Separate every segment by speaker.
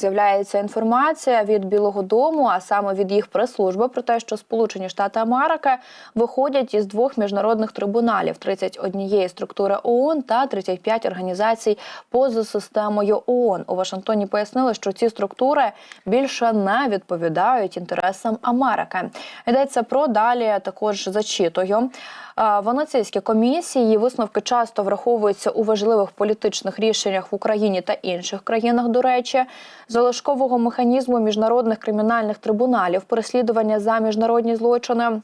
Speaker 1: З'являється інформація від Білого Дому, а саме від їх прес-служби, про те, що Сполучені Штати Америки виходять із двох міжнародних трибуналів: 31 структури ООН та 35 організацій поза системою ООН. У Вашингтоні пояснили, що ці структури більше не відповідають інтересам Америки. Йдеться про далі. Також зачитую. Венеційські комісії висновки часто враховуються у важливих політичних рішеннях в Україні та інших країнах. До речі, залишкового механізму міжнародних кримінальних трибуналів, переслідування за міжнародні злочини.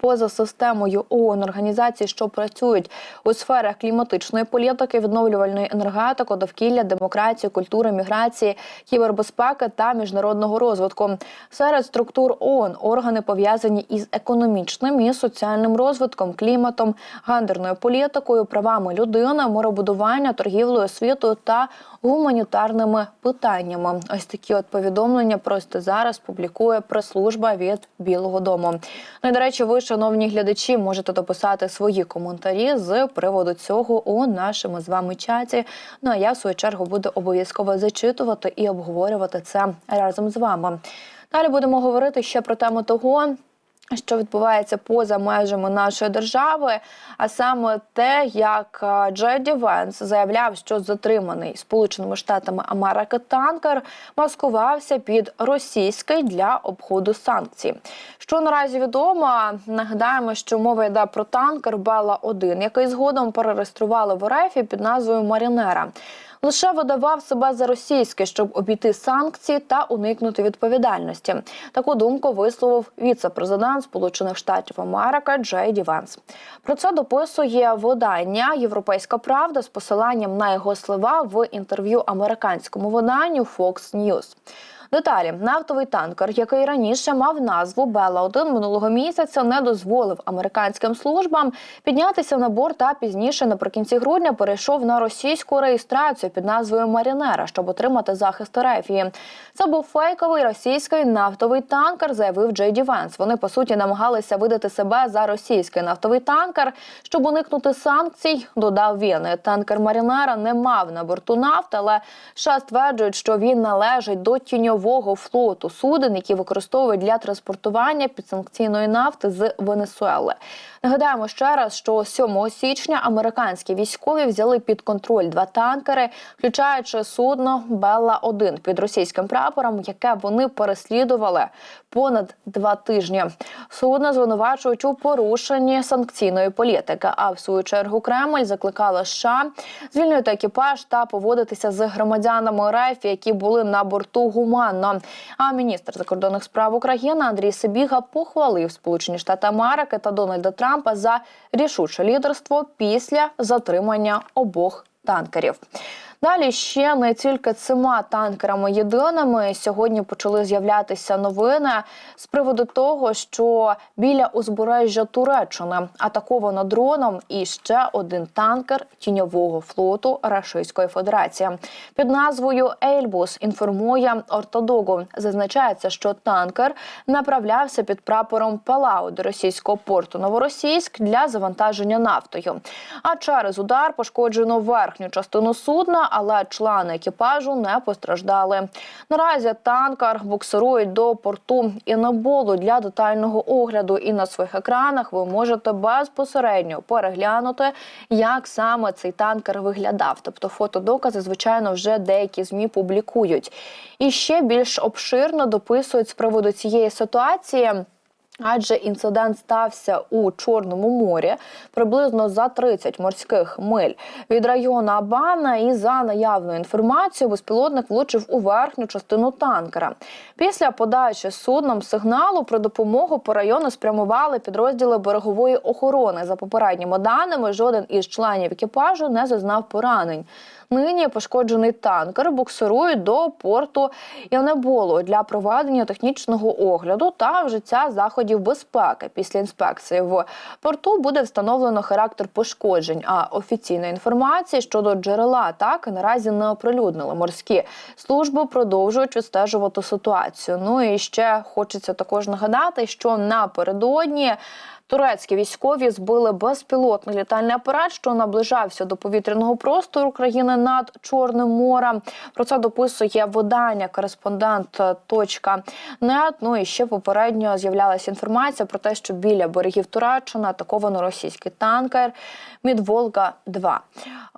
Speaker 1: Поза системою ООН організацій, що працюють у сферах кліматичної політики, відновлювальної енергетики, довкілля, демократії, культури, міграції, кібербезпеки та міжнародного розвитку. Серед структур ООН органи пов'язані із економічним і соціальним розвитком, кліматом, гендерною політикою, правами людини, моробудування, торгівлею, освітою та гуманітарними питаннями. Ось такі от повідомлення просто зараз публікує прес-служба від Білого Дому. Ну і до речі, ви, шановні глядачі, можете дописати свої коментарі з приводу цього у нашому з вами чаті. Ну а я в свою чергу буду обов'язково зачитувати і обговорювати це разом з вами. Далі будемо говорити ще про тему того. Що відбувається поза межами нашої держави, а саме те, як е, Джеді Венс заявляв, що затриманий Сполученими Штатами Америки танкер маскувався під російський для обходу санкцій. Що наразі відомо, нагадаємо, що мова йде про танкер Бела 1 який згодом перереєстрували в РФ під назвою Марінера лише видавав себе за російське, щоб обійти санкції та уникнути відповідальності. Таку думку висловив віце-президент Сполучених Штатів Америки Джей Ді. Про це дописує видання Європейська Правда з посиланням на його слова в інтерв'ю американському виданню Fox News. Деталі нафтовий танкер, який раніше мав назву Бела 1 минулого місяця, не дозволив американським службам піднятися на борт та пізніше, наприкінці грудня, перейшов на російську реєстрацію під назвою Марінера, щоб отримати захист Ерефії. Це був фейковий російський нафтовий танкер, заявив Джей Ді Венс. Вони по суті намагалися видати себе за російський нафтовий танкер, щоб уникнути санкцій. Додав він. Танкер Марінера не мав на борту нафти, але США стверджують, що він належить до тіньового тіньового флоту суден, які використовують для транспортування підсанкційної нафти з Венесуели. Нагадаємо ще раз, що 7 січня американські військові взяли під контроль два танкери, включаючи судно Белла 1 під російським прапором, яке вони переслідували понад два тижні. Судно звинувачують у порушенні санкційної політики. А в свою чергу Кремль закликала США звільнити екіпаж та поводитися з громадянами РФ, які були на борту гуманно. А міністр закордонних справ України Андрій Сибіга похвалив Сполучені Штати Америки та Дональда Трампа за рішуче лідерство після затримання обох танкерів. Далі ще не тільки цими танкерами єдиними сьогодні почали з'являтися новини з приводу того, що біля узбережжя Туреччини атаковано дроном і ще один танкер тіньового флоту Рашистської Федерації. Під назвою Ельбус інформує Ортодогу. Зазначається, що танкер направлявся під прапором Палау до російського порту Новоросійськ для завантаження нафтою. А через удар пошкоджено верхню частину судна але члени екіпажу не постраждали. Наразі танкер буксирують до порту Іноболу для детального огляду. І на своїх екранах ви можете безпосередньо переглянути, як саме цей танкер виглядав. Тобто фотодокази, звичайно, вже деякі змі публікують. І ще більш обширно дописують з приводу цієї ситуації. Адже інцидент стався у Чорному морі приблизно за 30 морських миль від району Абана. І за наявною інформацією, безпілотник влучив у верхню частину танкера. Після подачі судном сигналу про допомогу по району спрямували підрозділи берегової охорони. За попередніми даними, жоден із членів екіпажу не зазнав поранень. Нині пошкоджений танкер буксирують до порту Янеболу для проведення технічного огляду та вжиття заходів безпеки. Після інспекції в порту буде встановлено характер пошкоджень. А офіційна інформація щодо джерела атаки наразі не оприлюднили. Морські служби продовжують відстежувати ситуацію. Ну і ще хочеться також нагадати, що напередодні. Турецькі військові збили безпілотний літальний апарат, що наближався до повітряного простору країни над Чорним морем. Про це дописує видання кореспондент .нет. Ну і ще попередньо з'являлася інформація про те, що біля берегів Туреччини атаковано російський танкер Мідволга 2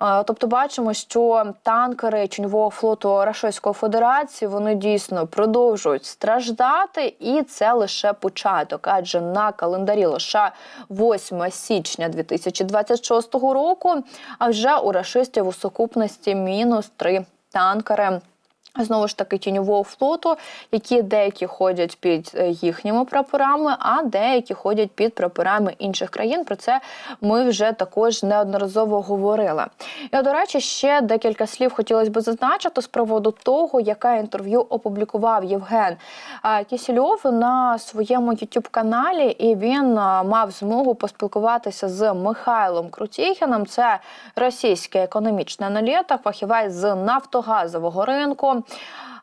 Speaker 1: Е, Тобто, бачимо, що танкери Чуньового флоту Рашистської Федерації вони дійсно продовжують страждати, і це лише початок, адже на календарі лише 8 січня 2026 року. А вже у рашистів у сукупності мінус 3 танкери. Знову ж таки тіньового флоту, які деякі ходять під е, їхніми прапорами, а деякі ходять під прапорами інших країн. Про це ми вже також неодноразово говорили. І до речі, ще декілька слів хотілося б зазначити з приводу того, яке інтерв'ю опублікував Євген Кісільов на своєму youtube каналі, і він мав змогу поспілкуватися з Михайлом Крутєхіном. Це російський економічний аналітик, фахівець з нафтогазового ринку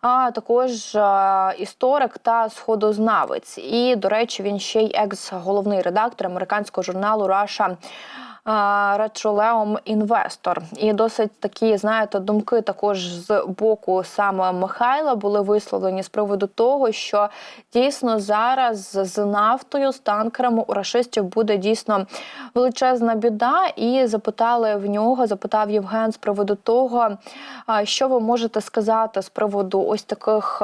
Speaker 1: а також е, історик та сходознавець. І, до речі, він ще й екс-головний редактор американського журналу Russia Речолеум Інвестор. І досить такі, знаєте, думки також з боку саме Михайла були висловлені з приводу того, що дійсно зараз з нафтою, з танкерами у рашистів буде дійсно величезна біда. І запитали в нього, запитав Євген з приводу того, що ви можете сказати з приводу ось таких.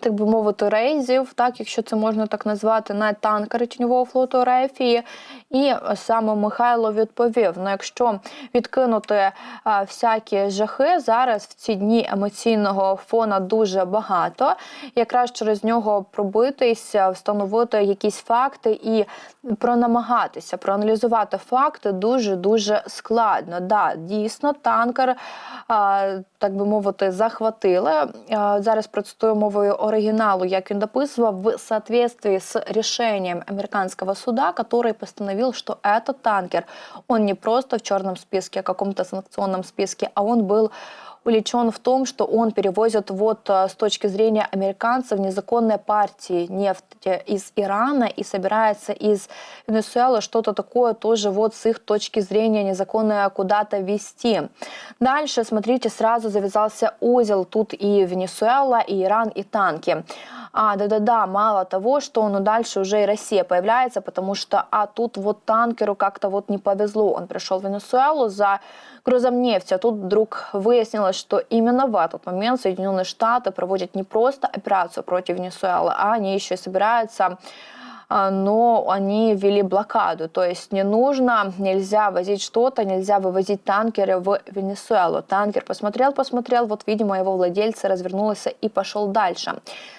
Speaker 1: Так би мовити, рейзів, так якщо це можна так назвати, на танкери тіньового флоту Рефії. І саме Михайло відповів: ну, якщо відкинути а, всякі жахи, зараз в ці дні емоційного фона дуже багато. Якраз через нього пробитися, встановити якісь факти і пронамагатися, проаналізувати факти дуже дуже складно. Да, дійсно, танкер, а, так би мовити, захватили. А, зараз процитую мовою оригіналу, як він дописував, в соответствии с решением американского суда, который постановил, что этот танкер, он не просто в черном списке, а каком-то санкционном списке, а он был увлечен в том, что он перевозит вот э, с точки зрения американцев незаконные партии нефти из Ирана и собирается из Венесуэлы что-то такое тоже вот с их точки зрения незаконное куда-то вести. Дальше, смотрите, сразу завязался узел. Тут и Венесуэла, и Иран, и танки. А, да-да-да, мало того, что ну дальше уже и Россия появляется, потому что, а тут вот танкеру как-то вот не повезло. Он пришел в Венесуэлу за грузом нефти, а тут вдруг выяснилось, что именно в этот момент Соединенные Штаты проводят не просто операцию против Венесуэлы, а они еще и собираются а, но они ввели блокаду. То есть не нужно, нельзя возить что-то, нельзя вывозить танкеры в Венесуэлу. Танкер посмотрел, посмотрел, вот, видимо, его владельцы развернулся и пошел дальше.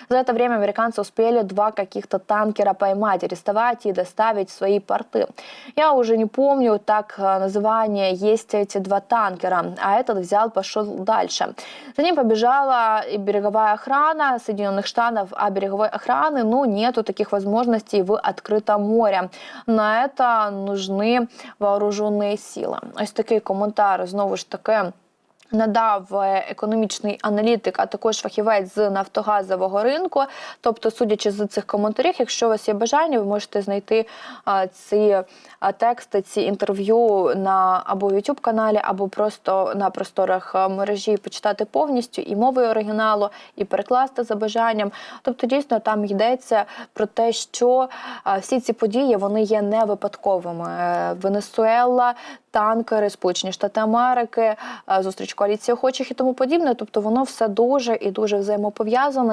Speaker 1: За это время американцы успели два каких-то танкера поймать, арестовать и доставить в свои порты. Я уже не помню так э, название, есть эти два танкера, а этот взял, пошел дальше. За ним побежала и береговая охрана Соединенных Штатов, а береговой охраны, ну, нету таких возможностей в открытом море. На это нужны вооруженные силы. Ось такий коментар, знову ж таки, Надав е, економічний аналітик, а також фахівець з нафтогазового ринку. Тобто, судячи з цих коментарів, якщо у вас є бажання, ви можете знайти ці тексти, ці інтерв'ю на або youtube каналі, або просто на просторах мережі почитати повністю і мовою оригіналу, і перекласти за бажанням. Тобто, дійсно там йдеться про те, що всі ці події вони є не випадковими. Е, Венесуела, танкери, Сполучені Штати Америки, е, зустріч коаліції охочих і тому подібне. Тобто воно все дуже і дуже взаємопов'язане.